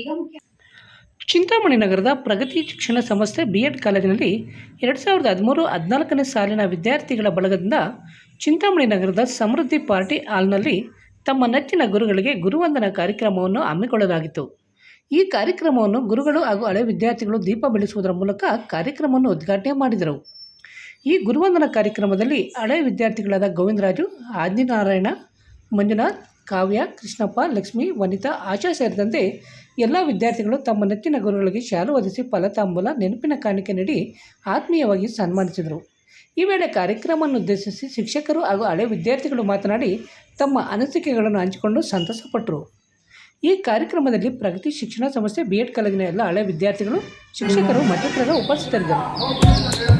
ಈಗ ಮುಖ್ಯ. ಚಿಂತಾಮಣಿ ನಗರದ ಪ್ರಗತಿ ಶಿಕ್ಷಣ ಸಂಸ್ಥೆ ಬಿ ಎಡ್ ಕಾಲೇಜಿನಲ್ಲಿ ಎರಡು ಸಾವಿರದ ಹದಿಮೂರು ಹದಿನಾಲ್ಕನೇ ಸಾಲಿನ ವಿದ್ಯಾರ್ಥಿಗಳ ಬಳಗದಿಂದ ಚಿಂತಾಮಣಿ ನಗರದ ಸಮೃದ್ಧಿ ಪಾರ್ಟಿ ಹಾಲ್ನಲ್ಲಿ ತಮ್ಮ ನೆಚ್ಚಿನ ಗುರುಗಳಿಗೆ ಗುರುವಂದನ ಕಾರ್ಯಕ್ರಮವನ್ನು ಹಮ್ಮಿಕೊಳ್ಳಲಾಗಿತ್ತು. ಈ ಕಾರ್ಯಕ್ರಮವನ್ನು ಗುರುಗಳು ಹಾಗೂ ಹಳೆ ವಿದ್ಯಾರ್ಥಿಗಳು ದೀಪ ಬೆಳೆಸುವುದರ ಮೂಲಕ ಕಾರ್ಯಕ್ರಮವನ್ನು ಉದ್ಘಾಟನೆ ಮಾಡಿದರು. ಈ ಗುರುವಂದನ ಕಾರ್ಯಕ್ರಮದಲ್ಲಿ ಹಳೆ ವಿದ್ಯಾರ್ಥಿಗಳಾದ ಗೋವಿಂದರಾಜು, ಆದಿನಾರಾಯಣ, ಮಂಜುನಾಥ್ ಕಾವ್ಯ, ಕೃಷ್ಣಪ್ಪ, ಲಕ್ಷ್ಮಿ, ವನಿತಾ, ಆಶಾ ಸೇರಿದಂತೆ ಎಲ್ಲ ವಿದ್ಯಾರ್ಥಿಗಳು ತಮ್ಮ ನೆಚ್ಚಿನ ಗುರುಗಳಿಗೆ ಶಾಲು ಒದಿಸಿ ಫಲತಾಂಬೂಲ, ನೆನಪಿನ ಕಾಣಿಕೆ ನೀಡಿ ಆತ್ಮೀಯವಾಗಿ ಸನ್ಮಾನಿಸಿದರು. ಈ ವೇಳೆ ಕಾರ್ಯಕ್ರಮವನ್ನು ಉದ್ದೇಶಿಸಿ ಶಿಕ್ಷಕರು ಹಾಗೂ ಹಳೆ ವಿದ್ಯಾರ್ಥಿಗಳು ಮಾತನಾಡಿ ತಮ್ಮ ಅನಿಸಿಕೆಗಳನ್ನು ಹಂಚಿಕೊಂಡು ಸಂತಸಪಟ್ಟರು. ಈ ಕಾರ್ಯಕ್ರಮದಲ್ಲಿ ಪ್ರಗತಿ ಶಿಕ್ಷಣ ಸಂಸ್ಥೆ ಬಿ ಎಡ್ ಕಾಲೇಜಿನ ಎಲ್ಲ ಹಳೆ ವಿದ್ಯಾರ್ಥಿಗಳು, ಶಿಕ್ಷಕರು, ಮತ್ತಿತರರು ಉಪಸ್ಥಿತರಿದ್ದರು.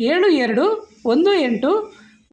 ಏಳು ಎರಡು ಒಂದು ಎಂಟು